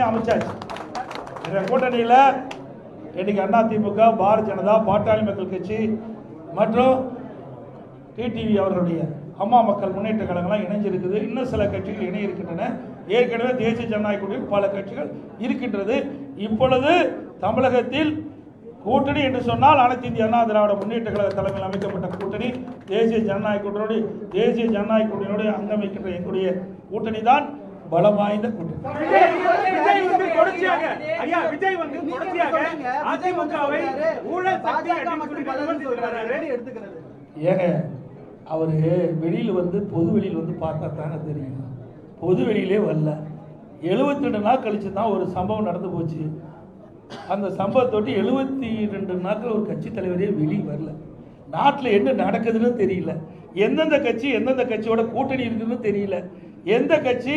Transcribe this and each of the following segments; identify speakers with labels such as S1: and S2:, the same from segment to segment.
S1: கூட்டணி அமைச்சாச்சு. இந்த கூட்டணியில் இன்னைக்கு அண்ணா திமுக பாரதிய ஜனதா பாட்டாளி மக்கள் கட்சி மற்றும் டிடிவி அவர்களுடைய அம்மா மக்கள் முன்னேற்ற கழகம்லாம் இணைஞ்சிருக்குது. இன்னும் சில கட்சிகள் இணை இருக்கின்றன ஏற்கனவே தேசிய ஜனநாயக கூட்டணியில் பல கட்சிகள் இருக்கின்றது. இப்பொழுது தமிழகத்தில் கூட்டணி என்று சொன்னால் அனைத்து இந்திய அண்ணா திராவிட முன்னேற்ற கழக தலைமையில் அமைக்கப்பட்ட கூட்டணி தேசிய ஜனநாயக கூட்டணி தேசிய ஜனநாயக கூட்டணியோடு அங்கமைக்கின்ற எங்களுடைய கூட்டணி தான் பலம் வாய்ந்த
S2: வர்றாரு.
S1: ஏங்க அவர் வெளியில் வந்து பொது வெளியில் வந்து பார்த்தா தாங்க தெரியும். பொது வெளியிலே வரல. 72 ரெண்டு நாள் கழிச்சு தான் ஒரு சம்பவம் நடந்து போச்சு. அந்த சம்பவத்தொட்டி எழுபத்தி ரெண்டு நாட்கள் ஒரு கட்சி தலைவரே வெளியே வரல. நாட்டில் என்ன நடக்குதுன்னு தெரியல. எந்தெந்த கட்சி எந்தெந்த கட்சியோட கூட்டணி இருக்குன்னு தெரியல. எந்த கட்சி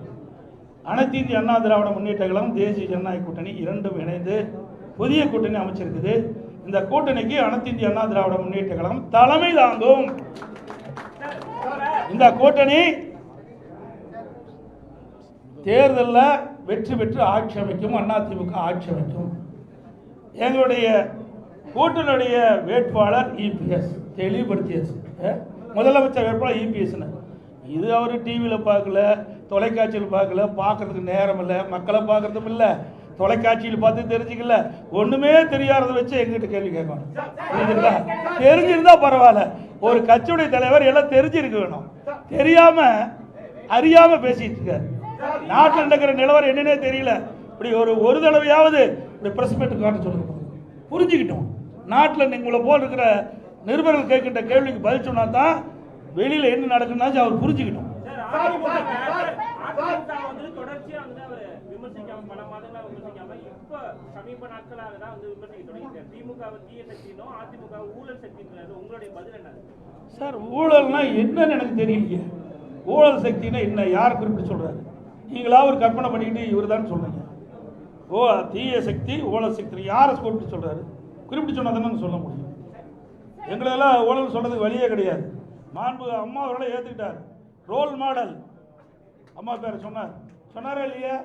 S1: அனைத்து இந்திய அண்ணா திராவிட முன்னேற்ற கழகம் தேசிய ஜனநாயக கூட்டணி இரண்டும் இணைந்து புதிய கூட்டணி அமைச்சிருக்குது. இந்த கூட்டணிக்கு அனைத்து இந்திய அண்ணா திராவிட முன்னேற்ற கழகம் தலைமை தாங்கும். இந்த கூட்டணி தேர்தலில் வெற்றி பெற்று ஆட்சி அமைக்கும் அதிமுக ஆட்சி அமைக்கும். எங்களுடைய கூட்டணியுடைய வேட்பாளர் இபிஎஸ் தெளிவுபடுத்தியாச்சு. முதலமைச்சர் வேட்பாளர் இபிஎஸ்னு. இது அவர் டிவியில் பார்க்கல தொலைக்காட்சியில் பார்க்கல பார்க்கறதுக்கு நேரம் இல்லை மக்களை பார்க்கறதும் இல்லை தொலைக்காட்சியில் பார்த்து தெரிஞ்சுக்கல. ஒன்றுமே தெரியாததை வச்சு எங்கிட்ட கேள்வி கேட்கணும். புரியுதுங்களா தெரிஞ்சிருந்தா பரவாயில்ல. ஒரு கட்சியுடைய தலைவர் எல்லாம் தெரிஞ்சிருக்க வேணும். தெரியாம அறியாம பேசிட்டு இருக்காரு. நாட்டில் நடக்கிற நிலவரம் என்னன்னே தெரியல. இப்படி ஒரு ஒரு தடவையாவது இப்படி பிரஸ் மீட் காட்ட சொல்லுங்க. புரிஞ்சுக்கிட்டோம். நாட்டில் உங்களை போல் இருக்கிற நிருபர்கள் கேட்கின்ற கேள்விக்கு பதில் சொன்னா தான் வெளியில் என்ன நடக்குதுன்னா அவர் புரிஞ்சுக்கிட்டோம்.
S2: வந்து தொடர்ச்சியா வந்து அவர் விமர்சிக்காம பல மாதங்களா விமர்சிக்காம இப்ப சமீப நாட்களாக தான் வந்து விமர்சிக்க தொடங்கிட்டார் திமுக தீய சக்தினும் அதிமுக ஊழல் சக்தின்றது உங்களுடைய பதில் என்ன?
S1: சார் ஊழல்னா என்னன்னு எனக்கு தெரியலையே. ஊழல் சக்தினா என்ன? யார் குறிப்பிட்டு சொல்றாரு? நீங்களா ஒரு கற்பனை பண்ணிக்கிட்டு இவர் தான் சொல்றீங்க. ஓ தீய சக்தி ஊழல் சக்தி யாரை குறிப்பிட்டு சொல்றாரு? குறிப்பிட்டு சொன்னா தானே சொல்ல முடியும். எங்களெல்லாம் ஊழல் சொல்றதுக்கு வழியே கிடையாது. மாண்பு அம்மா அவர்களை ஏற்றுக்கிட்டார் ரோல் மாடல். அம்மா பேர் சொன்னார். சொன்னாரா இல்லையா?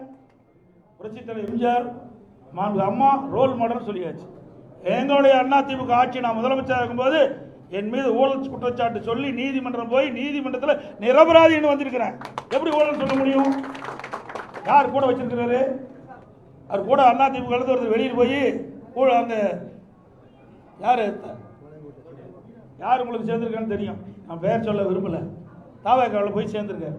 S1: புரட்சி தலைவர் எம்ஜிஆர் மாண்பு அம்மா ரோல் மாடல் சொல்லியாச்சு. எங்களுடைய அண்ணா திமுக ஆட்சி நான் முதலமைச்சராக இருக்கும்போது என் மீது ஊழல் குற்றச்சாட்டு சொல்லி நீதிமன்றம் போய் நீதிமன்றத்தில் நிரபராதின்னு வந்திருக்கிறேன். எப்படி ஊழல் சொல்ல முடியும்? யார் கூட வச்சிருக்கிறாரு? அவர் கூட அண்ணா திமுக ஒருத்தர் வெளியில் போய் ஊழல் அந்த யார்? யார் உங்களுக்கு சேர்ந்துருக்கான்னு தெரியும். நான் பெயர் சொல்ல விரும்பலை. தாவேக்காவில் போய் சேர்ந்திருக்காரு.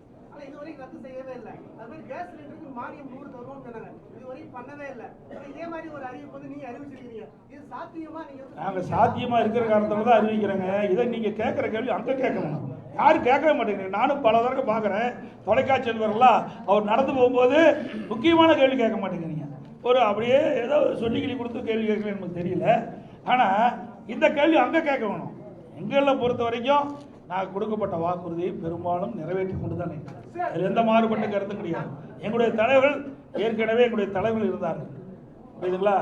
S3: ரத்து செய்யவே இல்லை. அது மாதிரி கேஸ் சிலிண்டருக்கு மானியம் நூறு தருவோம் சொன்னாங்க. இதுவரைக்கும் பண்ணவே இல்லை. இதே மாதிரி ஒரு அறிவிப்பு வந்து நீங்க அறிவிச்சிருக்கீங்க. இது சாத்தியமா நீங்க வந்து-
S1: நாங்கள் சாத்தியமாக இருக்கிற காரணத்துல தான் அறிவிக்கிறேங்க. இதை நீங்க கேட்குற கேள்வி அங்கே கேட்கணும். யாரும் கேட்கவே மாட்டேங்கிறீங்க நானும் பல தடவை பார்க்குறேன். தொலைக்காட்சியில் வரலாம் அவர் நடந்து போகும்போது முக்கியமான கேள்வி கேட்க மாட்டேங்கிறீங்க. ஒரு அப்படியே ஏதோ சொல்லிக்கிளி கொடுத்து கேள்வி கேட்கலன்னு நமக்கு தெரியல. ஆனால் இந்த கேள்வி அங்கே கேட்க வேணும் எங்களை பொறுத்த வரைக்கும் நான் கொடுக்கப்பட்ட வாக்குறுதியை பெரும்பாலும் நிறைவேற்றி கொண்டு தான் அதில் எந்த மாறுபட்ட கருத்தும் கிடையாது. எங்களுடைய தலைவர்கள் ஏற்கனவே எங்களுடைய தலைவர்கள் இருந்தார்கள். புரியுதுங்களா?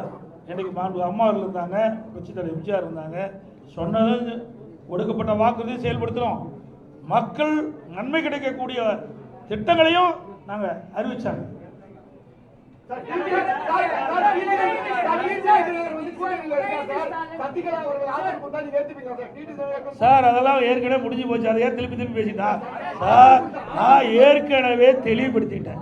S1: எனக்கு மாண்பு அம்மா இருந்தாங்க கட்சி தலைவர் எம்ஜிஆர் இருந்தாங்க சொன்னது கொடுக்கப்பட்ட வாக்குறுதியை செயல்படுத்துகிறோம் மக்கள் நன்மை கிடைக்கக்கூடிய திட்டங்களையும் நாங்கள் அறிவிச்சாங்க. சார் அதெல்லாம் ஏற்கனவே முடிஞ்சு போச்சு. அதை ஏன் திருப்பி திருப்பி பேசிட்டா. சார் நான் ஏற்கனவே தெளிவுபடுத்திட்டேன்.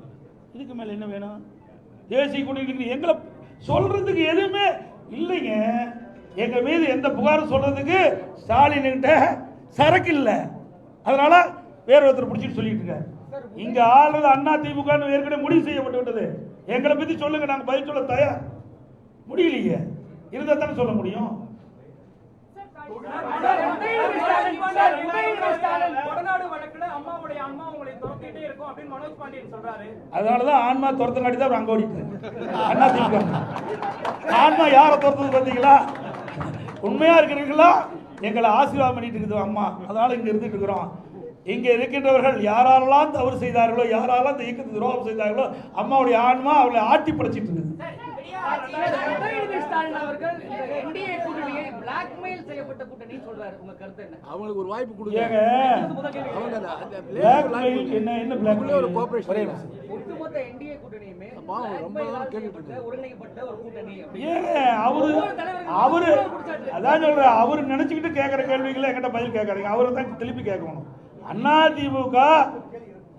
S1: இதுக்கு மேல என்ன வேணும்? தேசிய கூட்டணி எங்களை சொல்றதுக்கு எதுவுமே இல்லைங்க. எங்க மீது எந்த புகாரும் சொல்றதுக்கு ஸ்டாலின் கிட்ட சரக்கு இல்லை. அதனால வேற ஒருத்தர் பிடிச்சிட்டு சொல்லிட்டு இருக்காரு. இங்க ஆளுநர் அண்ணா திமுக ஏற்கனவே முடிவு செய்யப்பட்டு விட்டது. எங்களை பத்தி சொல்லுங்க. நாங்க பதில் சொல்ல தயார் முடியலையே. இருந்தா தானே சொல்ல முடியும். அதனாலதான் ஆன்மா துரத்தங்காட்டி தான் அவர் அங்க ஓடிட்டு அண்ணா திமுக ஆன்மா யாரை துரத்துது பார்த்தீங்களா? உண்மையா இருக்கிறீங்களா எங்களை ஆசீர்வாதம் பண்ணிட்டு இருக்குது அம்மா. அதனால இங்க இருந்துட்டு இருக்கிறோம். இங்கே இருக்கின்றவர்கள் யாரெல்லாம் தவறு செய்தார்களோ யாரெல்லாம் இந்த இயக்கத்துக்கு துரோகம் செய்தார்களோ அம்மாவுடைய ஆன்மா அவளை ஆட்டி படைச்சிட்டு இருக்குது
S4: பிளாக்மெயில் செய்யப்பட்ட கூட்டணி சொல்றாரு. உங்க கருத்து என்ன?
S5: அவங்களுக்கு ஒரு வாய்ப்பு கொடுங்க. அவங்க
S1: என்ன என்ன
S5: உள்ளே ஒரு.
S4: ஒட்டுமொத்த என்டிஏ கூட்டணியுமே
S5: ரொம்ப கேட்டுட்டு
S4: ஒருங்கிணைக்கப்பட்ட கூட்டணி.
S1: ஏங்க அவரு அவரு அதான் சொல்றேன் அவரு நினைச்சுக்கிட்டு கேட்கிற கேள்விகளை என்கிட்ட பதில் கேட்காதீங்க. அவரை தான் திருப்பி கேட்கணும். அண்ணா திமுக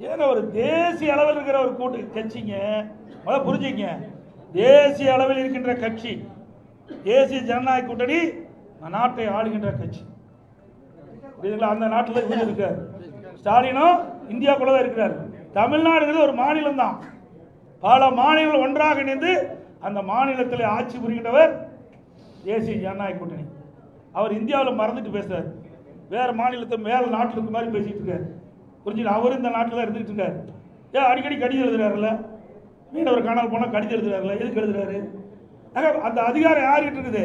S1: ஏங்க ஒரு தேசிய அளவில் இருக்கிற ஒரு கூட்டு கட்சிங்க. முதல்ல புரிஞ்சுங்க. தேசிய அளவில் இருக்கின்ற கட்சி தேசிய ஜனநாயக கூட்டணி நாட்டை ஆளுகின்ற கட்சி. புரியுதுங்களா அந்த நாட்டில் இவர் இருக்கார். ஸ்டாலினும் இந்தியாக்குள்ள தான் இருக்கிறார். தமிழ்நாடுங்கிறது ஒரு மாநிலம் தான். பல மாநிலங்கள் ஒன்றாக இணைந்து அந்த மாநிலத்தில் ஆட்சி புரிகின்றவர் தேசிய ஜனநாயக கூட்டணி. அவர் இந்தியாவில் மறந்துட்டு பேசுகிறார் வேறு மாநிலத்தை மேல நாட்டில் இருக்க மாதிரி பேசிட்டு இருக்கார். புரிஞ்சுல அவர் இந்த நாட்டில் தான் இருந்துகிட்டு இருக்கார். ஏன் அடிக்கடி கடிதம் எழுதுறாருல்ல? மீனவர் காணாமல் போனால் கடிதம் எழுதுறாருல எதுக்கு எழுதுறாரு? அந்த அதிகாரம் யார்கிட்ட இருக்குது?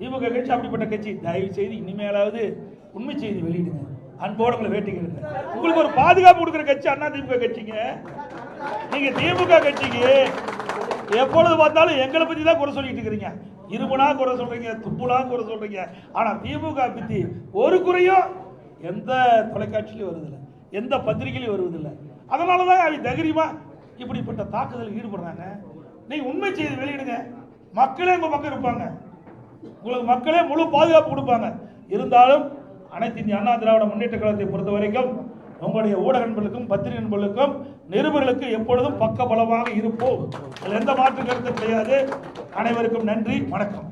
S1: திமுக கட்சி அப்படிப்பட்ட கட்சி தயவு செய்து இனிமேலாவது உண்மை செய்தி வெளியிடுங்க. அன்போடு உங்களை வேட்டிக்கிறேன் உங்களுக்கு ஒரு பாதுகாப்பு கொடுக்குற கட்சி அண்ணா திமுக கட்சிங்க. நீங்க திமுக கட்சிக்கு எப்பொழுது பார்த்தாலும் எங்களை பத்தி தான் குறை சொல்லிட்டு இருக்கிறீங்க. இருமுனா குறை சொல்றீங்க துப்புனா குறை சொல்றீங்க. ஆனா திமுக பத்தி ஒரு குறையும் எந்த தொலைக்காட்சியிலும் வருதில்லை எந்த பத்திரிகையிலும் வருவதில்லை. அதனால தான் அவங்க தைரியமா இப்படிப்பட்ட தாக்குதல் ஈடுபடுறாங்க. நீங்க உண்மை செய்தி வெளியிடுங்க. மக்களே உங்க பக்கம் இருப்பாங்க. உங்களுக்கு மக்களே முழு பாதுகாப்பு கொடுப்பாங்க. இருந்தாலும் அனைத்து இந்திய அண்ணா திராவிட முன்னேற்ற கழகத்தை பொறுத்த வரைக்கும் உங்களுடைய ஊடக நண்பர்களுக்கும் பத்திரிகை நண்பர்களுக்கும் நிருபர்களுக்கு எப்பொழுதும் பக்க பலமாக இருப்போம். அதில் எந்த மாற்று கருத்தும் கிடையாது. அனைவருக்கும் நன்றி வணக்கம்.